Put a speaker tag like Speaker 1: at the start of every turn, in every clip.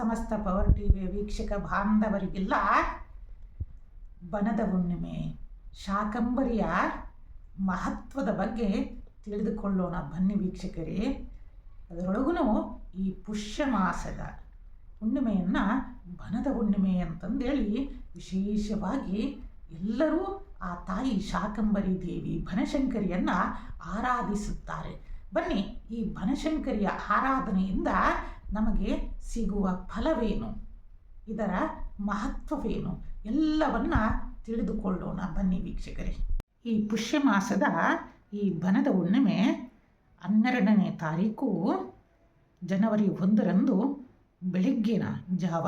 Speaker 1: ಸಮಸ್ತ power TV ವೀಕ್ಷಕ ಬಾಂಧವರಿಗೆಲ್ಲ ಬನದ ಹುಣ್ಣಿಮೆ, ಶಾಕಂಬರಿಯ ಮಹತ್ವದ ಬಗ್ಗೆ ತಿಳಿದುಕೊಳ್ಳೋಣ. ಬನ್ನಿ ವೀಕ್ಷಕರೇ, ಅದರೊಳಗೂ ಈ ಪುಷ್ಯ ಮಾಸದ ಹುಣ್ಣಿಮೆಯನ್ನು ಬನದ ಹುಣ್ಣಿಮೆ ಅಂತಂದೇಳಿ ವಿಶೇಷವಾಗಿ ಎಲ್ಲರೂ ಆ ತಾಯಿ ಶಾಕಂಬರಿ ದೇವಿ ಬನಶಂಕರಿಯನ್ನು ಆರಾಧಿಸುತ್ತಾರೆ. ಬನ್ನಿ ಈ ಬನಶಂಕರಿಯ ಆರಾಧನೆಯಿಂದ ನಮಗೆ ಸಿಗುವ ಫಲವೇನು? ಇದರ ಮಹತ್ವವೇನು? ಎಲ್ಲವನ್ನ ತಿಳಿದುಕೊಳ್ಳೋಣ. ಬನ್ನಿ ವೀಕ್ಷಕರೇ. ಈ ಪುಷ್ಯ ಮಾಸದ ಈ ಬನದ ಹುಣ್ಣಿಮೆ ಹನ್ನೆರಡನೇ ತಾರೀಕು ಜನವರಿ ಒಂದರಂದು ಬೆಳಗ್ಗಿನ ಜಾವ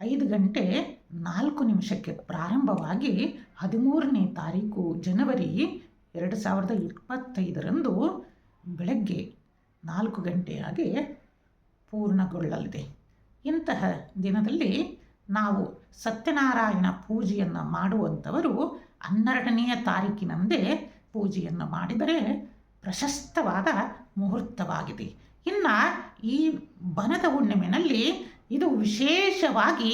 Speaker 1: ಐದು ಗಂಟೆ ನಾಲ್ಕು ನಿಮಿಷಕ್ಕೆ ಪ್ರಾರಂಭವಾಗಿ ಹದಿಮೂರನೇ ತಾರೀಕು ಜನವರಿ ಎರಡು ಸಾವಿರದ ಇಪ್ಪತ್ತೈದರಂದು ಬೆಳಗ್ಗೆ ನಾಲ್ಕು ಗಂಟೆಯಾಗಿ ಪೂರ್ಣಗೊಳ್ಳಲಿದೆ. ಇಂತಹ ದಿನದಲ್ಲಿ ನಾವು ಸತ್ಯನಾರಾಯಣ ಪೂಜೆಯನ್ನು ಮಾಡುವಂಥವರು ಹನ್ನೆರಡನೆಯ ತಾರೀಕಿನಂದೇ ಪೂಜೆಯನ್ನು ಮಾಡಿದರೆ ಪ್ರಶಸ್ತವಾದ ಮುಹೂರ್ತವಾಗಿದೆ. ಇನ್ನು ಈ ಬನದ ಹುಣ್ಣಿಮೆನಲ್ಲಿ ಇದು ವಿಶೇಷವಾಗಿ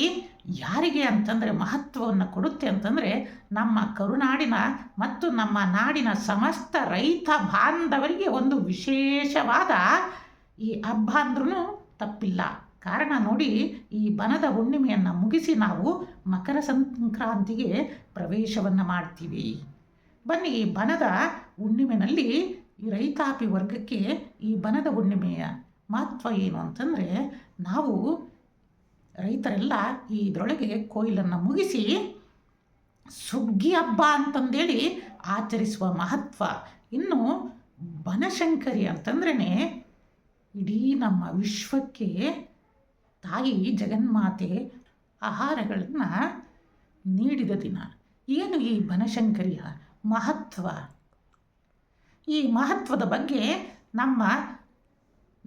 Speaker 1: ಯಾರಿಗೆ ಅಂತಂದರೆ ಮಹತ್ವವನ್ನು ಕೊಡುತ್ತೆ ಅಂತಂದರೆ ನಮ್ಮ ಕರುನಾಡಿನ ಮತ್ತು ನಮ್ಮ ನಾಡಿನ ಸಮಸ್ತ ರೈತ ಬಾಂಧವರಿಗೆ ಒಂದು ವಿಶೇಷವಾದ ಈ ಹಬ್ಬ ಅಂದ್ರೂ ತಪ್ಪಿಲ್ಲ. ಕಾರಣ ನೋಡಿ, ಈ ಬನದ ಹುಣ್ಣಿಮೆಯನ್ನು ಮುಗಿಸಿ ನಾವು ಮಕರ ಸಂಕ್ರಾಂತಿಗೆ ಪ್ರವೇಶವನ್ನು ಮಾಡ್ತೀವಿ. ಬನ್ನಿ, ಈ ಬನದ ಹುಣ್ಣಿಮೆನಲ್ಲಿ ಈ ರೈತಾಪಿ ವರ್ಗಕ್ಕೆ ಈ ಬನದ ಹುಣ್ಣಿಮೆಯ ಮಹತ್ವ ಏನು ಅಂತಂದರೆ, ನಾವು ರೈತರೆಲ್ಲ ಈ ಇದರೊಳಗೆ ಕೊಯ್ಲನ್ನು ಮುಗಿಸಿ ಸುಗ್ಗಿ ಹಬ್ಬ ಅಂತಂದೇಳಿ ಆಚರಿಸುವ ಮಹತ್ವ. ಇನ್ನು ಬನಶಂಕರಿ ಅಂತಂದ್ರೇ ಇಡೀ ನಮ್ಮ ವಿಶ್ವಕ್ಕೆ ತಾಯಿ ಜಗನ್ಮಾತೆ ಆಹಾರಗಳನ್ನು ನೀಡಿದ ದಿನ. ಏನು ಈ ಬನಶಂಕರಿಯ ಮಹತ್ವ? ಈ ಮಹತ್ವದ ಬಗ್ಗೆ ನಮ್ಮ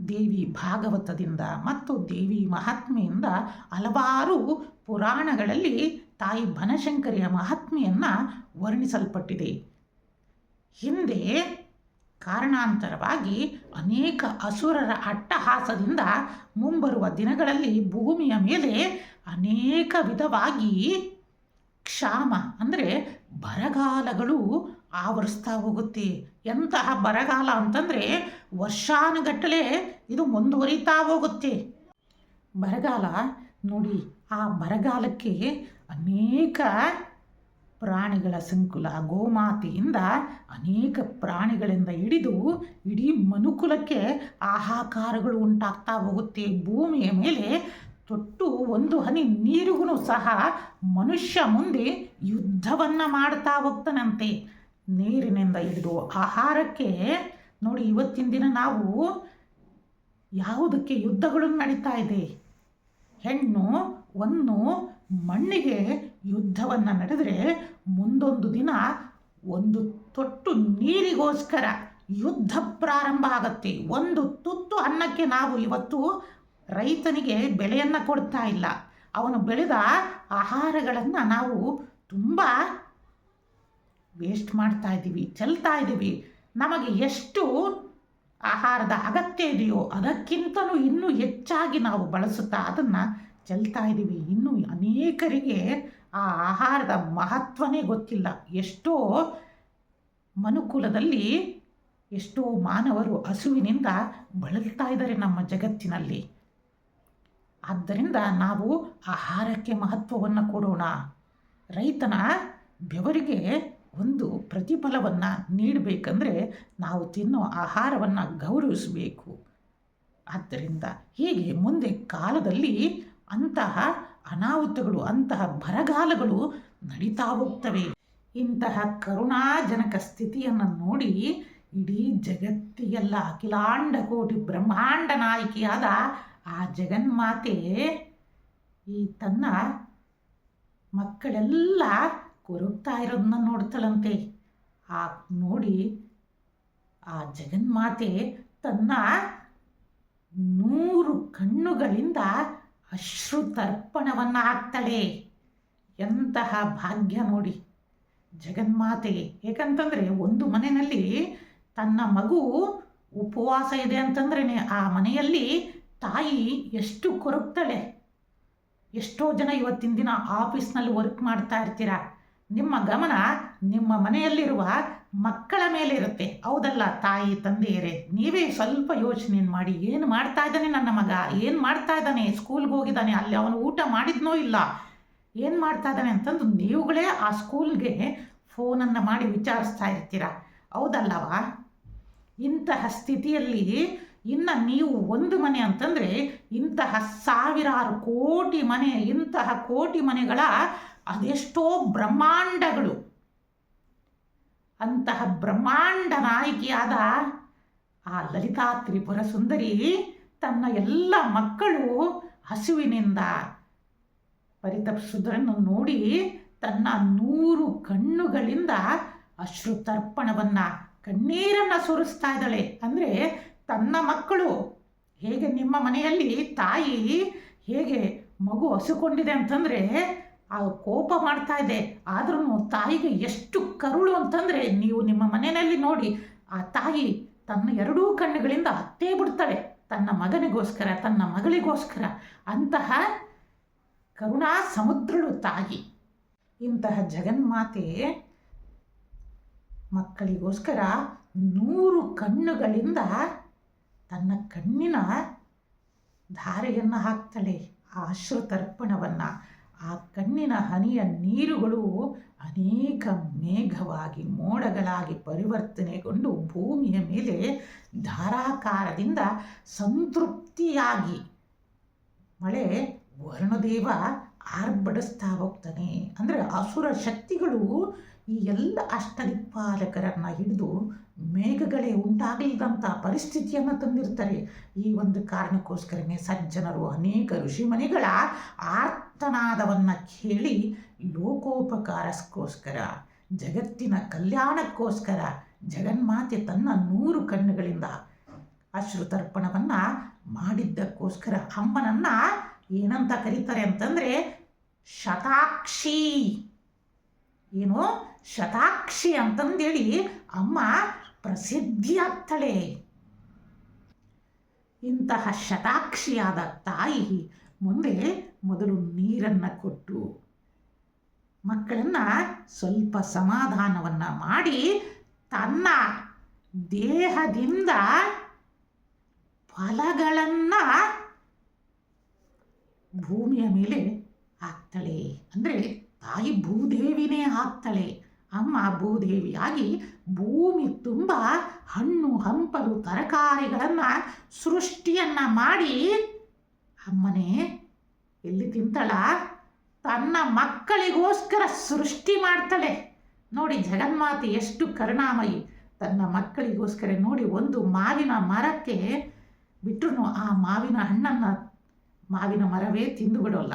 Speaker 1: ದೇವಿ ಭಾಗವತದಿಂದ ಮತ್ತು ದೇವಿ ಮಹಾತ್ಮೆಯಿಂದ ಹಲವಾರು ಪುರಾಣಗಳಲ್ಲಿ ತಾಯಿ ಬನಶಂಕರಿಯ ಮಹಾತ್ಮೆಯನ್ನು ವರ್ಣಿಸಲ್ಪಟ್ಟಿದೆ. ಹಿಂದೆ ಕಾರಣಾಂತರವಾಗಿ ಅನೇಕ ಅಸುರರ ಅಟ್ಟಹಾಸದಿಂದ ಮುಂಬರುವ ದಿನಗಳಲ್ಲಿ ಭೂಮಿಯ ಮೇಲೆ ಅನೇಕ ವಿಧವಾಗಿ ಕ್ಷಾಮ, ಅಂದರೆ ಬರಗಾಲಗಳು ಆವರಿಸ್ತಾ ಹೋಗುತ್ತೆ. ಎಂತಹ ಬರಗಾಲ ಅಂತಂದರೆ ವರ್ಷಾನುಗಟ್ಟಲೆ ಇದು ಮುಂದುವರಿತಾ ಹೋಗುತ್ತೆ. ಬರಗಾಲ ನೋಡಿ, ಆ ಬರಗಾಲಕ್ಕೆ ಅನೇಕ ಪ್ರಾಣಿಗಳ ಸಂಕುಲ ಗೋಮಾತೆಯಿಂದ ಅನೇಕ ಪ್ರಾಣಿಗಳಿಂದ ಹಿಡಿದು ಇಡೀ ಮನುಕುಲಕ್ಕೆ ಆಹಾಕಾರಗಳು ಉಂಟಾಗ್ತಾ ಹೋಗುತ್ತೆ. ಭೂಮಿಯ ಮೇಲೆ ತೊಟ್ಟು ಒಂದು ಹನಿ ನೀರಿಗೂ ಸಹ ಮನುಷ್ಯ ಮುಂದೆ ಯುದ್ಧವನ್ನು ಮಾಡ್ತಾ ಹೋಗ್ತಾನಂತೆ. ನೀರಿನಿಂದ ಹಿಡಿದು ಆಹಾರಕ್ಕೆ ನೋಡಿ ಇವತ್ತಿನ ದಿನ ನಾವು ಯಾವುದಕ್ಕೆ ಯುದ್ಧಗಳು ನಡೀತಾ ಇದೆ? ಹೆಣ್ಣು, ಒಂದು ಮಣ್ಣಿಗೆ ಯುದ್ಧವನ್ನು ನಡೆದರೆ ಮುಂದೊಂದು ದಿನ ಒಂದು ತೊಟ್ಟು ನೀರಿಗೋಸ್ಕರ ಯುದ್ಧ ಪ್ರಾರಂಭ ಆಗತ್ತೆ. ಒಂದು ತುತ್ತು ಅನ್ನಕ್ಕೆ ನಾವು ಇವತ್ತು ರೈತನಿಗೆ ಬೆಲೆಯನ್ನು ಕೊಡ್ತಾ ಇಲ್ಲ. ಅವನು ಬೆಳೆದ ಆಹಾರಗಳನ್ನು ನಾವು ತುಂಬ ವೇಸ್ಟ್ ಮಾಡ್ತಾ ಇದ್ದೀವಿ, ಚೆಲ್ತಾ ಇದ್ದೀವಿ. ನಮಗೆ ಎಷ್ಟು ಆಹಾರದ ಅಗತ್ಯ ಇದೆಯೋ ಅದಕ್ಕಿಂತಲೂ ಇನ್ನೂ ಹೆಚ್ಚಾಗಿ ನಾವು ಬಳಸುತ್ತಾ ಅದನ್ನು ಚೆಲ್ತಾ ಇದ್ದೀವಿ. ಇನ್ನೂ ಅನೇಕರಿಗೆ ಆ ಆಹಾರದ ಮಹತ್ವನೇ ಗೊತ್ತಿಲ್ಲ. ಎಷ್ಟೋ ಮನುಕುಲದಲ್ಲಿ ಎಷ್ಟೋ ಮಾನವರು ಹಸುವಿನಿಂದ ಬಳಲ್ತಾ ಇದ್ದಾರೆ ನಮ್ಮ ಜಗತ್ತಿನಲ್ಲಿ. ಆದ್ದರಿಂದ ನಾವು ಆಹಾರಕ್ಕೆ ಮಹತ್ವವನ್ನು ಕೊಡೋಣ. ರೈತನ ಬೆವರಿಗೆ ಒಂದು ಪ್ರತಿಫಲವನ್ನು ನೀಡಬೇಕಂದ್ರೆ ನಾವು ತಿನ್ನೋ ಆಹಾರವನ್ನು ಗೌರವಿಸಬೇಕು. ಆದ್ದರಿಂದ ಹೀಗೆ ಮುಂದೆ ಕಾಲದಲ್ಲಿ ಅಂತಹ ಅನಾಹುತಗಳು, ಅಂತಹ ಬರಗಾಲಗಳು ನಡೀತಾ ಹೋಗ್ತವೆ. ಇಂತಹ ಕರುಣಾಜನಕ ಸ್ಥಿತಿಯನ್ನು ನೋಡಿ ಇಡೀ ಜಗತ್ತಿಗೆಲ್ಲ ಅಖಿಲಾಂಡ ಕೋಟಿ ಬ್ರಹ್ಮಾಂಡ ನಾಯಕಿಯಾದ ಆ ಜಗನ್ಮಾತೆ, ಈ ತನ್ನ ಮಕ್ಕಳೆಲ್ಲ ಕೊರಗ್ತಾ ಇರೋದನ್ನ ನೋಡ್ತಾಳಂತೆ. ಆ ನೋಡಿ ಆ ಜಗನ್ಮಾತೆ ತನ್ನ ನೂರು ಕಣ್ಣುಗಳಿಂದ ಅಶ್ರು ತರ್ಪಣವನ್ನು ಹಾಕ್ತಾಳೆ ಎಂತಹ ಭಾಗ್ಯ ನೋಡಿ. ಜಗನ್ಮಾತೆಗೆ ಏಕಂತಂದರೆ ಒಂದು ಮನೆಯಲ್ಲಿ ತನ್ನ ಮಗು ಉಪವಾಸ ಇದೆ ಅಂತಂದ್ರೆ ಆ ಮನೆಯಲ್ಲಿ ತಾಯಿ ಎಷ್ಟು ಕೊರಗ್ತಾಳೆ. ಎಷ್ಟೋ ಜನ ಇವತ್ತಿನ ದಿನ ಆಫೀಸ್ನಲ್ಲಿ ವರ್ಕ್ ಮಾಡ್ತಾ ಇರ್ತೀರ. ನಿಮ್ಮ ಗಮನ ನಿಮ್ಮ ಮನೆಯಲ್ಲಿರುವ ಮಕ್ಕಳ ಮೇಲೆ ಇರುತ್ತೆ ಹೌದಲ್ಲ, ತಾಯಿ, ತಂದೆಯರೇ, ನೀವೇ ಸ್ವಲ್ಪ ಯೋಚನೆ ಮಾಡಿ, ಏನು ಮಾಡ್ತಾ ಇದ್ದಾನೆ ನನ್ನ ಮಗ, ಏನು ಮಾಡ್ತಾ ಇದ್ದಾನೆ ಸ್ಕೂಲ್ಗೆ ಹೋಗಿದ್ದಾನೆ, ಅಲ್ಲಿ ಅವನು ಊಟ ಮಾಡಿದ್ನೋ ಇಲ್ಲ, ಏನು ಮಾಡ್ತಾ ಇದ್ದಾನೆ ಅಂತಂದು ನೀವುಗಳೇ ಆ ಸ್ಕೂಲ್ಗೆ ಫೋನನ್ನು ಮಾಡಿ ವಿಚಾರಿಸ್ತಾ ಇರ್ತೀರ? ಹೌದಲ್ಲವಾ? ಇಂತಹ ಸ್ಥಿತಿಯಲ್ಲಿ ಇನ್ನು ನೀವು ಒಂದು ಮನೆ ಅಂತಂದರೆ, ಇಂತಹ ಸಾವಿರಾರು ಕೋಟಿ ಮನೆ, ಇಂತಹ ಕೋಟಿ ಮನೆಗಳ ಅದೆಷ್ಟೋ ಬ್ರಹ್ಮಾಂಡಗಳು. ಅಂತಹ ಬ್ರಹ್ಮಾಂಡ ನಾಯಕಿಯಾದ ಆ ಲಲಿತಾ ತ್ರಿಪುರ ಸುಂದರಿ ತನ್ನ ಎಲ್ಲ ಮಕ್ಕಳು ಹಸುವಿನಿಂದ ಪರಿತಪಿಸುವುದನ್ನು ನೋಡಿ ತನ್ನ ನೂರು ಕಣ್ಣುಗಳಿಂದ ಅಶ್ರು ಅಶ್ರುತರ್ಪಣವನ್ನು, ಕಣ್ಣೀರನ್ನು ಸುರಿಸ್ತಾ ಇದ್ದಾಳೆ. ಅಂದರೆ ತನ್ನ ಮಕ್ಕಳು, ಹೇಗೆ ನಿಮ್ಮ ಮನೆಯಲ್ಲಿ ತಾಯಿ ಹೇಗೆ ಮಗು ಹಸುಕೊಂಡಿದೆ ಅಂತಂದರೆ ಆ ಕೋಪ ಮಾಡ್ತಾ ಇದೆ ಆದ್ರೂ ತಾಯಿಗೆ ಎಷ್ಟು ಕರುಳು ಅಂತಂದರೆ ನೀವು ನಿಮ್ಮ ಮನೆಯಲ್ಲಿ ನೋಡಿ, ಆ ತಾಯಿ ತನ್ನ ಎರಡೂ ಕಣ್ಣುಗಳಿಂದ ಹತ್ತೇ ಬಿಡ್ತಾಳೆ, ತನ್ನ ಮಗನಿಗೋಸ್ಕರ, ತನ್ನ ಮಗಳಿಗೋಸ್ಕರ. ಅಂತಹ ಕರುಣಾ ಸಮುದ್ರಳು ತಾಯಿ. ಇಂತಹ ಜಗನ್ಮಾತೆ ಮಕ್ಕಳಿಗೋಸ್ಕರ ನೂರು ಕಣ್ಣುಗಳಿಂದ ತನ್ನ ಕಣ್ಣಿನ ಧಾರೆಯನ್ನು ಹಾಕ್ತಾಳೆ ಆ ಅಶ್ರುತರ್ಪಣವನ್ನು ಆ ಕಣ್ಣಿನ ಹನಿಯ ನೀರುಗಳು ಅನೇಕ ಮೇಘವಾಗಿ ಮೋಡಗಳಾಗಿ ಪರಿವರ್ತನೆಗೊಂಡು ಭೂಮಿಯ ಮೇಲೆ ಧಾರಾಕಾರದಿಂದ ಸಂತೃಪ್ತಿಯಾಗಿ ಮಳೆ ವರುಣದೇವ ಆರ್ಭಡಿಸ್ತಾ ಹೋಗ್ತಾನೆ. ಅಂದರೆ ಅಸುರ ಶಕ್ತಿಗಳು ಈ ಎಲ್ಲ ಅಷ್ಟದಿಕ್ಪಾಲಕರನ್ನು ಹಿಡಿದು ಮೇಘಗಳೇ ಉಂಟಾಗಲಿದಂಥ ಪರಿಸ್ಥಿತಿಯನ್ನು ತಂದಿರ್ತಾರೆ. ಈ ಒಂದು ಕಾರಣಕ್ಕೋಸ್ಕರನೇ ಸಜ್ಜನರು ಅನೇಕ ಋಷಿಮನಿಗಳ ಆರ್ತನಾದವನ್ನು ಕೇಳಿ ಲೋಕೋಪಕಾರಕ್ಕೋಸ್ಕರ, ಜಗತ್ತಿನ ಕಲ್ಯಾಣಕ್ಕೋಸ್ಕರ, ಜಗನ್ಮಾತೆ ತನ್ನ ನೂರು ಕಣ್ಣುಗಳಿಂದ ಅಶ್ರುತರ್ಪಣವನ್ನು ಮಾಡಿದ್ದಕ್ಕೋಸ್ಕರ ಅಮ್ಮನನ್ನು ಏನಂತ ಕರೀತಾರೆ ಅಂತಂದರೆ ಶತಾಕ್ಷಿ. ಏನು ಶತಾಕ್ಷಿ ಅಂತಂದೇಳಿ ಅಮ್ಮ ಪ್ರಸಿದ್ಧಿಯಾಗ್ತಾಳೆ. ಇಂತಹ ಶತಾಕ್ಷಿಯಾದ ತಾಯಿ ಮುಂದೆ ಮೊದಲು ನೀರನ್ನು ಕೊಟ್ಟು, ಮಕ್ಕಳನ್ನು ಸ್ವಲ್ಪ ಸಮಾಧಾನವನ್ನು ಮಾಡಿ, ತನ್ನ ದೇಹದಿಂದ ಫಲಗಳನ್ನು ಭೂಮಿಯ ಮೇಲೆ ಹಾಕ್ತಾಳೆ. ಅಂದರೆ ತಾಯಿ ಭೂದೇವಿನೇ ಹಾಕ್ತಾಳೆ. ಅಮ್ಮ ಭೂದೇವಿಯಾಗಿ ಭೂಮಿ ತುಂಬ ಹಣ್ಣು ಹಂಪಲು ತರಕಾರಿಗಳನ್ನು ಸೃಷ್ಟಿಯನ್ನು ಮಾಡಿ ಅಮ್ಮನೇ, ಎಲ್ಲಿ ತಿಂತಾಳ? ತನ್ನ ಮಕ್ಕಳಿಗೋಸ್ಕರ ಸೃಷ್ಟಿ ಮಾಡ್ತಾಳೆ. ನೋಡಿ ಜಗನ್ಮಾತೆ ಎಷ್ಟು ಕರುಣಾಮಯಿ. ತನ್ನ ಮಕ್ಕಳಿಗೋಸ್ಕರ ನೋಡಿ ಒಂದು ಮಾವಿನ ಮರಕ್ಕೆ ಬಿಟ್ಟರು ಆ ಮಾವಿನ ಹಣ್ಣನ್ನು ಮಾವಿನ ಮರವೇ ತಿಂದು ಬಿಡೋಲ್ಲ.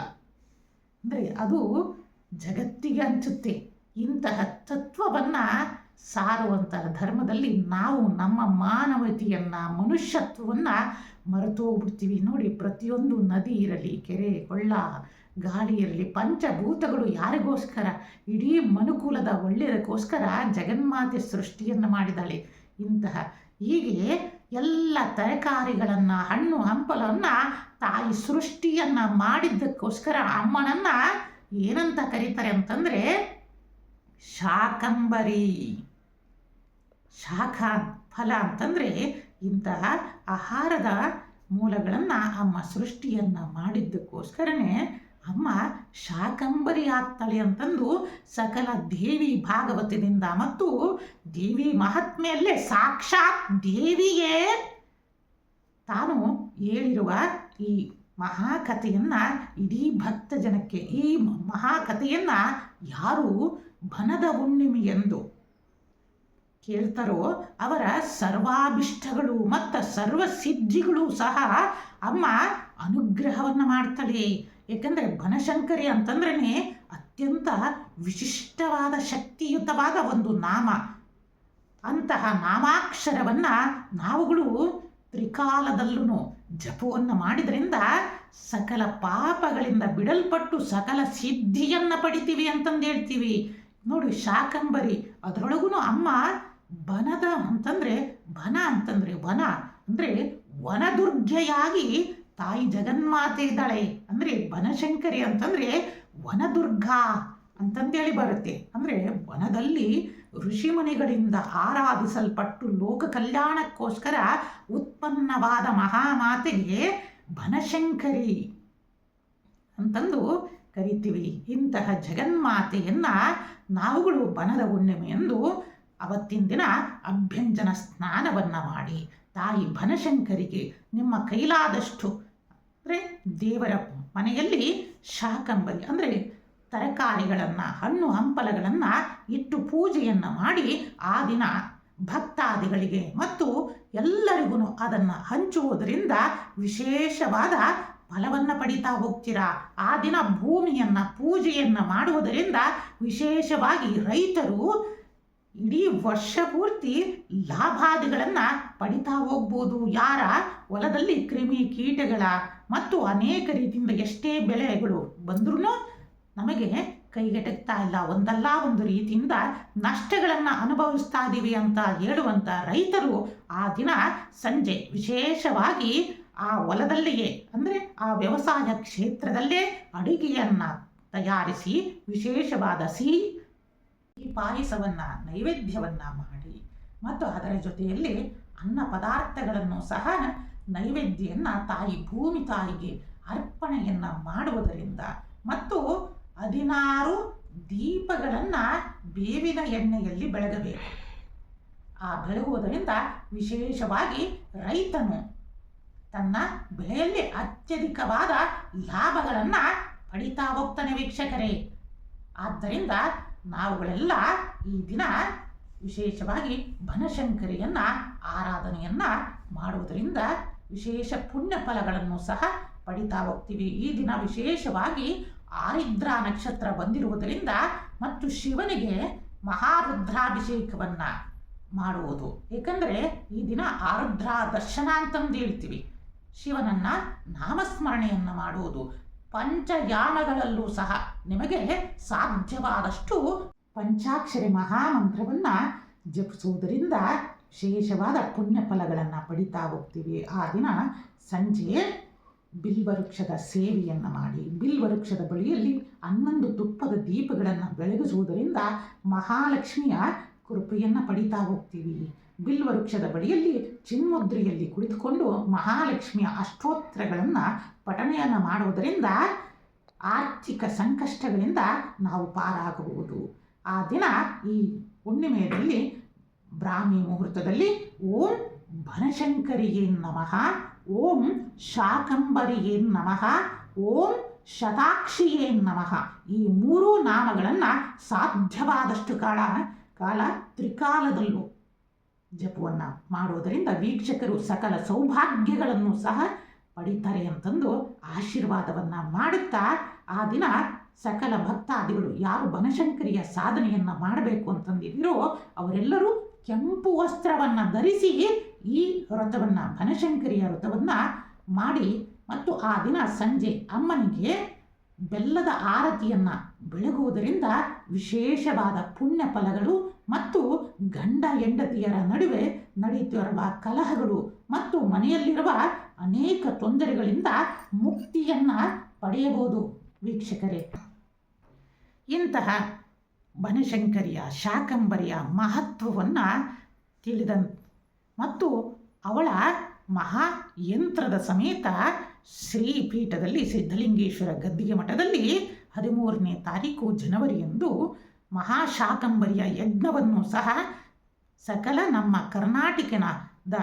Speaker 1: ಅಂದರೆ ಅದು ಜಗತ್ತಿಗೆ ಅನಿಸುತ್ತೆ. ಇಂತಹ ತತ್ವವನ್ನು ಸಾರುವಂತಹ ಧರ್ಮದಲ್ಲಿ ನಾವು ನಮ್ಮ ಮಾನವತೆಯನ್ನು, ಮನುಷ್ಯತ್ವವನ್ನು ಮರೆತು ಹೋಗ್ಬಿಡ್ತೀವಿ ನೋಡಿ, ಪ್ರತಿಯೊಂದು ನದಿ ಇರಲಿ, ಕೆರೆ, ಕೊಳ್ಳ, ಗಾಳಿ ಇರಲಿ, ಪಂಚಭೂತಗಳು ಯಾರಿಗೋಸ್ಕರ? ಇಡೀ ಮನುಕುಲದ ಒಳ್ಳೆಯದಕ್ಕೋಸ್ಕರ ಜಗನ್ಮಾತೆ ಸೃಷ್ಟಿಯನ್ನು ಮಾಡಿದಾಳೆ ಇಂತಹ ಹೀಗೆ ಎಲ್ಲ ತರಕಾರಿಗಳನ್ನು, ಹಣ್ಣು, ಹಂಪಲನ್ನು ತಾಯಿ ಸೃಷ್ಟಿಯನ್ನು ಮಾಡಿದ್ದಕ್ಕೋಸ್ಕರ ಅಮ್ಮನನ್ನು ಏನಂತ ಕರೀತಾರೆ ಅಂತಂದರೆ ಶಾಕಂಬರಿ. ಶಾಖ ಫಲ ಅಂತಂದರೆ ಇಂತಹ ಆಹಾರದ ಮೂಲಗಳನ್ನು ಅಮ್ಮ ಸೃಷ್ಟಿಯನ್ನು ಮಾಡಿದ್ದಕ್ಕೋಸ್ಕರನೇ ಅಮ್ಮ ಶಾಕಂಬರಿ ಆಗ್ತಾಳೆ ಅಂತಂದು ಸಕಲ ದೇವಿ ಭಾಗವತದಿಂದ ಮತ್ತು ದೇವಿ ಮಹಾತ್ಮೆಯಲ್ಲೇ ಸಾಕ್ಷಾತ್ ದೇವಿಯೇ ತಾನು ಹೇಳಿರುವ ಈ ಮಹಾಕಥೆಯನ್ನು ಇಡೀ ಭಕ್ತ ಜನಕ್ಕೆ, ಈ ಮಹಾಕಥೆಯನ್ನು ಯಾರು ಬನದ ಹುಣ್ಣಿಮೆ ಎಂದು ಕೇಳ್ತಾರೋ, ಅವರ ಸರ್ವಾಭಿಷ್ಟಗಳು ಮತ್ತು ಸರ್ವ ಸಿದ್ಧಿಗಳು ಸಹ ಅಮ್ಮ ಅನುಗ್ರಹವನ್ನು ಮಾಡ್ತಾಳೆ. ಏಕೆಂದರೆ ಬನಶಂಕರಿ ಅಂತಂದ್ರೇ ಅತ್ಯಂತ ವಿಶಿಷ್ಟವಾದ ಶಕ್ತಿಯುತವಾದ ಒಂದು ನಾಮ. ಅಂತಹ ನಾಮಾಕ್ಷರವನ್ನು ನಾವುಗಳು ತ್ರಿಕಾಲದಲ್ಲೂ ಜಪವನ್ನು ಮಾಡಿದ್ರಿಂದ ಸಕಲ ಪಾಪಗಳಿಂದ ಬಿಡಲ್ಪಟ್ಟು ಸಕಲ ಸಿದ್ಧಿಯನ್ನು ಪಡಿತೀವಿ ಅಂತಂದು ಹೇಳ್ತೀವಿ. ನೋಡಿ ಶಾಕಂಬರಿ ಅದರೊಳಗೂ ಅಮ್ಮ ಬನದ ಅಂತಂದರೆ ಬನ ಅಂತಂದರೆ ವನ, ಅಂದರೆ ವನದುರ್ಗೆಯಾಗಿ ತಾಯಿ ಜಗನ್ಮಾತೆ ಇದ್ದಾಳೆ. ಅಂದರೆ ಬನಶಂಕರಿ ಅಂತಂದರೆ ವನದುರ್ಗಾ ಅಂತಂದೇಳಿ ಬರುತ್ತೆ. ಅಂದರೆ ವನದಲ್ಲಿ ಋಷಿಮುನಿಗಳಿಂದ ಆರಾಧಿಸಲ್ಪಟ್ಟು ಲೋಕ ಕಲ್ಯಾಣಕ್ಕೋಸ್ಕರ ಉತ್ಪನ್ನವಾದ ಮಹಾಮಾತೆಗೆ ಬನಶಂಕರಿ ಅಂತಂದು ಕರಿತೀವಿ. ಇಂತಹ ಜಗನ್ಮಾತೆಯನ್ನು ನಾವುಗಳು ಬನದ ಹುಣ್ಣಿಮೆ ಎಂದು ಅವತ್ತಿನ ದಿನ ಅಭ್ಯಂಜನ ಸ್ನಾನವನ್ನು ಮಾಡಿ, ತಾಯಿ ಬನಶಂಕರಿಗೆ ನಿಮ್ಮ ಕೈಲಾದಷ್ಟು ಅಂದರೆ ದೇವರ ಮನೆಯಲ್ಲಿ ಶಾಕಂಬರಿ ಅಂದರೆ ತರಕಾರಿಗಳನ್ನು, ಹಣ್ಣು ಹಂಪಲಗಳನ್ನು ಇಟ್ಟು ಪೂಜೆಯನ್ನು ಮಾಡಿ ಆ ದಿನ ಭಕ್ತಾದಿಗಳಿಗೆ ಮತ್ತು ಎಲ್ಲರಿಗೂ ಅದನ್ನು ಹಂಚುವುದರಿಂದ ವಿಶೇಷವಾದ ಫಲವನ್ನು ಪಡಿತಾ ಹೋಗ್ತೀರಾ? ಆ ದಿನ ಭೂಮಿಯನ್ನು, ಪೂಜೆಯನ್ನು ಮಾಡುವುದರಿಂದ ವಿಶೇಷವಾಗಿ ರೈತರು ಇಡೀ ವರ್ಷ ಪೂರ್ತಿ ಲಾಭಾದಿಗಳನ್ನು ಪಡಿತಾ ಹೋಗ್ಬೋದು. ಯಾರ? ಹೊಲದಲ್ಲಿ ಕ್ರಿಮಿ ಕೀಟಗಳ ಮತ್ತು ಅನೇಕ ರೀತಿಯಿಂದ ಎಷ್ಟೇ ಬೆಳೆಗಳು ಬಂದ್ರೂ ನಮಗೆ ಕೈಗೆಟಕ್ತಾ ಇಲ್ಲ. ಒಂದಲ್ಲ ಒಂದು ರೀತಿಯಿಂದ ನಷ್ಟಗಳನ್ನು ಅನುಭವಿಸ್ತಾ ಇದ್ದೀವಿ ಅಂತ ಹೇಳುವಂಥ ರೈತರು ಆ ದಿನ ಸಂಜೆ ವಿಶೇಷವಾಗಿ ಆ ಹೊಲದಲ್ಲಿಯೇ, ಅಂದರೆ ಆ ವ್ಯವಸಾಯ ಕ್ಷೇತ್ರದಲ್ಲೇ ಅಡುಗೆಯನ್ನು ತಯಾರಿಸಿ ವಿಶೇಷವಾದ ಸಿಹಿ ಈ ಪಾಯಸವನ್ನು, ನೈವೇದ್ಯವನ್ನು ಮಾಡಿ. ಮತ್ತು ಅದರ ಜೊತೆಯಲ್ಲಿ ಅನ್ನ ಪದಾರ್ಥಗಳನ್ನು ಸಹ ನೈವೇದ್ಯವನ್ನು ತಾಯಿ ಭೂಮಿ ತಾಯಿಗೆ ಅರ್ಪಣೆಯನ್ನು ಮಾಡುವುದರಿಂದ ಮತ್ತು ಹದಿನಾರು ದೀಪಗಳನ್ನು ಬೇವಿನ ಎಣ್ಣೆಯಲ್ಲಿ ಬೆಳಗಬೇಕು. ಆ ಬೆಳಗುವುದರಿಂದ ವಿಶೇಷವಾಗಿ ರೈತನು ತನ್ನ ಬೆಳೆಯಲ್ಲಿ ಅತ್ಯಧಿಕವಾದ ಲಾಭಗಳನ್ನು ಪಡಿತಾ ಹೋಗ್ತಾನೆ ವೀಕ್ಷಕರೇ. ಆದ್ದರಿಂದ ನಾವುಗಳೆಲ್ಲ ಈ ದಿನ ವಿಶೇಷವಾಗಿ ಬನಶಂಕರಿಯನ್ನು ಆರಾಧನೆಯನ್ನು ಮಾಡುವುದರಿಂದ ವಿಶೇಷ ಪುಣ್ಯ ಫಲಗಳನ್ನು ಸಹ ಪಡಿತಾ ಹೋಗ್ತೀವಿ. ಈ ದಿನ ವಿಶೇಷವಾಗಿ ಆರಿದ್ರಾ ನಕ್ಷತ್ರ ಬಂದಿರುವುದರಿಂದ ಮತ್ತು ಶಿವನಿಗೆ ಮಹಾರುದ್ರಾಭಿಷೇಕವನ್ನು ಮಾಡುವುದು. ಏಕೆಂದರೆ ಈ ದಿನ ಆರುದ್ರಾ ದರ್ಶನ ಅಂತಂದು ಹೇಳ್ತೀವಿ. ಶಿವನನ್ನ ನಾಮಸ್ಮರಣೆಯನ್ನು ಮಾಡುವುದು. ಪಂಚಯಾಮಗಳಲ್ಲೂ ಸಹ ನಿಮಗೆ ಸಾಧ್ಯವಾದಷ್ಟು ಪಂಚಾಕ್ಷರಿ ಮಹಾಮಂತ್ರವನ್ನು ಜಪಿಸುವುದರಿಂದ ವಿಶೇಷವಾದ ಪುಣ್ಯ ಫಲಗಳನ್ನು ಪಡಿತಾ ಹೋಗ್ತೀವಿ. ಆ ದಿನ ಸಂಜೆ ಬಿಲ್ವೃಕ್ಷದ ಸೇವೆಯನ್ನು ಮಾಡಿ ಬಿಲ್ವೃಕ್ಷದ ಬಳಿಯಲ್ಲಿ ಹನ್ನೊಂದು ತುಪ್ಪದ ದೀಪಗಳನ್ನು ಬೆಳಗಿಸುವುದರಿಂದ ಮಹಾಲಕ್ಷ್ಮಿಯ ಕೃಪೆಯನ್ನು ಪಡಿತಾ ಹೋಗ್ತೀವಿ. ಬಿಲ್ವೃಕ್ಷದ ಬಳಿಯಲ್ಲಿ ಚಿನ್ಮುದ್ರೆಯಲ್ಲಿ ಕುಳಿತುಕೊಂಡು ಮಹಾಲಕ್ಷ್ಮಿಯ ಅಷ್ಟೋತ್ತರಗಳನ್ನು ಪಠಣೆಯನ್ನು ಮಾಡುವುದರಿಂದ ಆರ್ಥಿಕ ಸಂಕಷ್ಟಗಳಿಂದ ನಾವು ಪಾರಾಗಬಹುದು. ಆ ದಿನ ಈ ಹುಣ್ಣಿಮೆಯಲ್ಲಿ ಬ್ರಾಹ್ಮಿ ಮುಹೂರ್ತದಲ್ಲಿ ಓಂ ಬನಶಂಕರಿಯೇ ನಮಃ, ಓಂ ಶಾಕಂಬರಿಗೆ ನಮಃ, ಓಂ ಶತಾಕ್ಷಿಯೇ ನಮಃ. ಈ ಮೂರೂ ನಾಮಗಳನ್ನು ಸಾಧ್ಯವಾದಷ್ಟು ಕಾಲ ಕಾಲ ತ್ರಿಕಾಲದಲ್ಲೂ ಜಪವನ್ನು ಮಾಡುವುದರಿಂದ ವೀಕ್ಷಕರು ಸಕಲ ಸೌಭಾಗ್ಯಗಳನ್ನು ಸಹ ಪಡಿತಾರೆ ಅಂತಂದು ಆಶೀರ್ವಾದವನ್ನು ಮಾಡುತ್ತಾ ಆ ದಿನ ಸಕಲ ಭಕ್ತಾದಿಗಳು ಯಾರು ಬನಶಂಕರಿಯ ಸಾಧನೆಯನ್ನು ಮಾಡಬೇಕು ಅಂತಂದಿದ್ದೀರೋ ಅವರೆಲ್ಲರೂ ಕೆಂಪು ವಸ್ತ್ರವನ್ನು ಧರಿಸಿ ಈ ವ್ರತವನ್ನು ಬನಶಂಕರಿಯ ವ್ರತವನ್ನು ಮಾಡಿ ಮತ್ತು ಆ ದಿನ ಸಂಜೆ ಅಮ್ಮನಿಗೆ ಬೆಲ್ಲದ ಆರತಿಯನ್ನು ಬೆಳಗುವುದರಿಂದ ವಿಶೇಷವಾದ ಪುಣ್ಯ ಫಲಗಳು ಮತ್ತು ಗಂಡ ಹೆಂಡತಿಯರ ನಡುವೆ ನಡೆಯುತ್ತಿರುವ ಕಲಹಗಳು ಮತ್ತು ಮನೆಯಲ್ಲಿರುವ ಅನೇಕ ತೊಂದರೆಗಳಿಂದ ಮುಕ್ತಿಯನ್ನು ಪಡೆಯಬಹುದು. ವೀಕ್ಷಕರೇ, ಇಂತಹ ಬನಶಂಕರಿಯ ಶಾಕಂಬರಿಯ ಮಹತ್ವವನ್ನು ತಿಳಿದ ಮತ್ತು ಅವಳ ಮಹಾ ಯಂತ್ರದ ಸಮೇತ ಶ್ರೀಪೀಠದಲ್ಲಿ ಸಿದ್ಧಲಿಂಗೇಶ್ವರ ಗದ್ದಿಗೆ ಮಠದಲ್ಲಿ ಹದಿಮೂರನೇ ತಾರೀಕು ಜನವರಿಯಂದು ಮಹಾಶಾಕಂಬರಿಯ ಯಜ್ಞವನ್ನು ಸಹ ಸಕಲ ನಮ್ಮ ಕರ್ನಾಟಕದ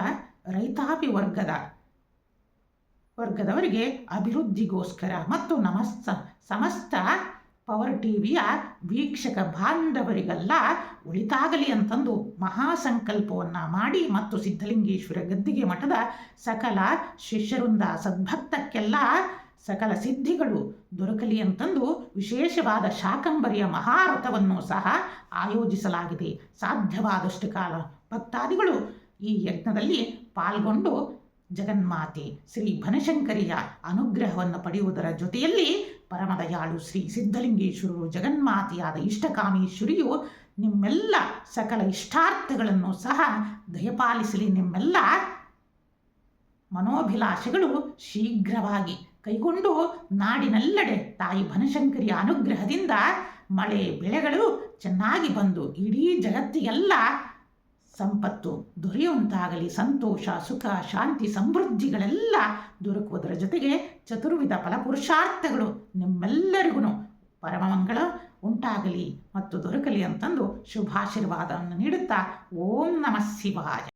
Speaker 1: ರೈತಾಪಿ ವರ್ಗದ ವರ್ಗದವರಿಗೆ ಅಭಿವೃದ್ಧಿಗೋಸ್ಕರ ಮತ್ತು ನಮಸ್ತ, ಸಮಸ್ತ ಪವರ್ ಟಿವಿಯ ವೀಕ್ಷಕ ಬಾಂಧವರಿಗೆಲ್ಲ ಉಳಿತಾಗಲಿ ಅಂತಂದು ಮಹಾಸಂಕಲ್ಪವನ್ನು ಮಾಡಿ ಮತ್ತು ಸಿದ್ಧಲಿಂಗೇಶ್ವರ ಗದ್ದಿಗೆ ಮಠದ ಸಕಲ ಶಿಷ್ಯರುಂದ ಸದ್ಭಕ್ತಕ್ಕೆಲ್ಲ ಸಕಲ ಸಿದ್ಧಿಗಳು ದೊರಕಲಿ ಅಂತಂದು ವಿಶೇಷವಾದ ಶಾಕಂಬರಿಯ ಮಹಾರಥವನ್ನು ಸಹ ಆಯೋಜಿಸಲಾಗಿದೆ. ಸಾಧ್ಯವಾದಷ್ಟು ಕಾಲ ಭಕ್ತಾದಿಗಳು ಈ ಯಜ್ಞದಲ್ಲಿ ಪಾಲ್ಗೊಂಡು ಜಗನ್ಮಾತೆ ಶ್ರೀ ಬನಶಂಕರಿಯ ಅನುಗ್ರಹವನ್ನು ಪಡೆಯುವುದರ ಜೊತೆಯಲ್ಲಿ ಪರಮದಯಾಳು ಶ್ರೀ ಸಿದ್ಧಲಿಂಗೇಶ್ವರರು, ಜಗನ್ಮಾತೆಯಾದ ಇಷ್ಟಕಾಮೇಶ್ವರಿಯು ನಿಮ್ಮೆಲ್ಲ ಸಕಲ ಇಷ್ಟಾರ್ಥಗಳನ್ನು ಸಹ ದಯಪಾಲಿಸಲಿ. ನಿಮ್ಮೆಲ್ಲ ಮನೋಭಿಲಾಷೆಗಳು ಶೀಘ್ರವಾಗಿ ಕೈಗೊಂಡು ನಾಡಿನೆಲ್ಲೆಡೆ ತಾಯಿ ಬನಶಂಕರಿಯ ಅನುಗ್ರಹದಿಂದ ಮಳೆ ಬೆಳೆಗಳು ಚೆನ್ನಾಗಿ ಬಂದು ಇಡೀ ಜಗತ್ತಿಗೆಲ್ಲ ಸಂಪತ್ತು ದೊರೆಯುವಂತಾಗಲಿ. ಸಂತೋಷ, ಸುಖ, ಶಾಂತಿ, ಸಮೃದ್ಧಿಗಳೆಲ್ಲ ದೊರಕುವುದರ ಜೊತೆಗೆ ಚತುರ್ವಿಧ ಫಲಪುರುಷಾರ್ಥಗಳು ನಿಮ್ಮೆಲ್ಲರಿಗೂ ಪರಮಮಂಗಳ ಉಂಟಾಗಲಿ ಮತ್ತು ದೊರಕಲಿ ಅಂತಂದು ಶುಭಾಶೀರ್ವಾದವನ್ನು ನೀಡುತ್ತಾ ಓಂ ನಮಃ ಶಿವಾಯ.